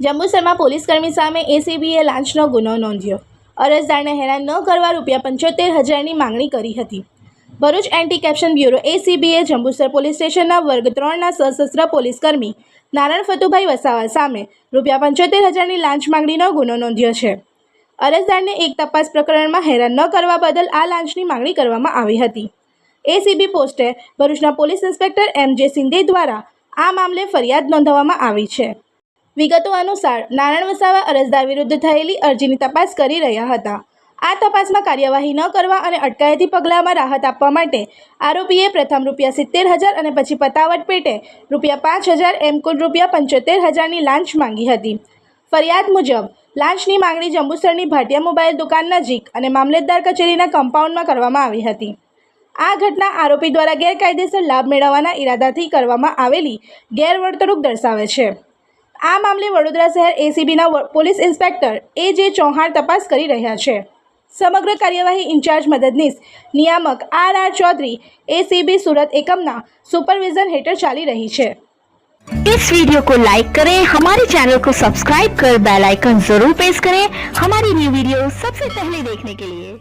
જંબુસરમાં પોલીસકર્મી સામે એસીબીએ લાંચનો ગુનો નોંધ્યો. અરજદારને હેરાન ન કરવા રૂપિયા પંચોતેર હજારની માંગણી કરી હતી. ભરૂચ એન્ટી કેપ્શન બ્યુરો એસીબીએ જંબુસર પોલીસ સ્ટેશનના વર્ગ ત્રણના સશસ્ત્ર પોલીસકર્મી નારાયણ ફતુભાઈ વસાવા સામે રૂપિયા પંચોતેર હજારની લાંચ માંગણીનો ગુનો નોંધ્યો છે. અરજદારને એક તપાસ પ્રકરણમાં હેરાન ન કરવા બદલ આ લાંચની માંગણી કરવામાં આવી હતી. એસીબી પોસ્ટે ભરૂચના પોલીસ ઇન્સ્પેક્ટર એમ જે સિંધે દ્વારા આ મામલે ફરિયાદ નોંધાવવામાં આવી છે. વિગતો અનુસાર નારાયણ વસાવા અરજદાર વિરુદ્ધ થયેલી અરજીની તપાસ કરી રહ્યા હતા. આ તપાસમાં કાર્યવાહી ન કરવા અને અટકાયતી પગલાંમાં રાહત આપવા માટે આરોપીએ પ્રથમ રૂપિયા સિત્તેર હજાર અને પછી પતાવટ પેટે રૂપિયા પાંચ હજાર એમ કુલ રૂપિયા પંચોતેર હજારની લાંચ માંગી હતી. ફરિયાદ મુજબ, લાંચની માંગણી જંબુસરની ભાટિયા મોબાઈલ દુકાન નજીક અને મામલતદાર કચેરીના કમ્પાઉન્ડમાં કરવામાં આવી હતી. આ ઘટના આરોપી દ્વારા ગેરકાયદેસર લાભ મેળવવાના ઈરાદાથી કરવામાં આવેલી ગેરવર્તણૂક દર્શાવે છે. આ મામલે વડોદરા શહેર એસીબીના પોલીસ ઇન્સ્પેક્ટર એ જે ચૌહાણ તપાસ કરી રહ્યા છે. સમગ્ર કાર્યવાહી ઇન્ચાર્જ મદદનીશ નિયામક R R Chaudhary ACB Surat એકમના સુપરવિઝન હેઠળ ચાલી રહી છે. इस वीडियो को लाइक करें, हमारे चैनल को सब्सक्राइब कर बेल आइकन जरूर प्रेस करें हमारी न्यू वीडियो सबसे पहले देखने के लिए।